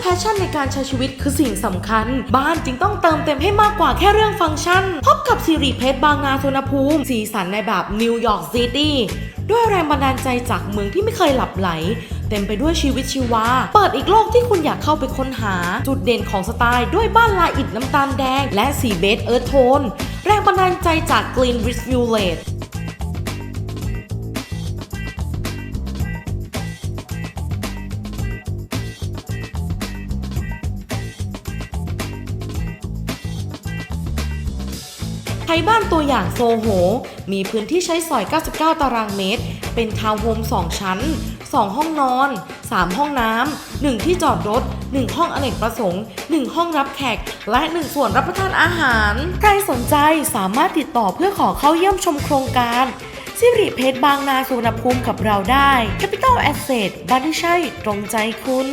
แพชชั่นในการใช้ชีวิตคือสิ่งสำคัญ บ้านจึงต้องเติมเต็มให้มากกว่าแค่เรื่องฟังก์ชัน พบกับสิริเพชรบางนาสวนภูมิ สีสันในแบบนิวยอร์กซิตี้ด้วยแรงบันดาลใจจากเมืองที่ไม่เคยหลับไหล เต็มไปด้วยชีวิตชีวา เปิดอีกโลกที่คุณอยากเข้าไปค้นหา จุดเด่นของสไตล์ด้วยบ้านลายอิฐน้ำตาลแดง และสีเบจเอิร์ธโทน แรงบันดาลใจจาก Green Rich Village ไทยบ้านตัวอย่างโซโห มีพื้นที่ใช้สอย 99 ตารางเมตร เป็นทาวน์โฮม 2 ชั้น 2 ห้องนอน 3 ห้องน้ำ 1 ที่จอดรถ 1 ห้องอเนกประสงค์ 1 ห้องรับแขก และ 1 ส่วนรับประทานอาหาร ใครสนใจสามารถติดต่อเพื่อขอเข้าเยี่ยมชมโครงการสิริเพชรบางนาสุวรรณภูมิกับเราได้ Capital Asset บ้านที่ใช่ตรงใจคุณ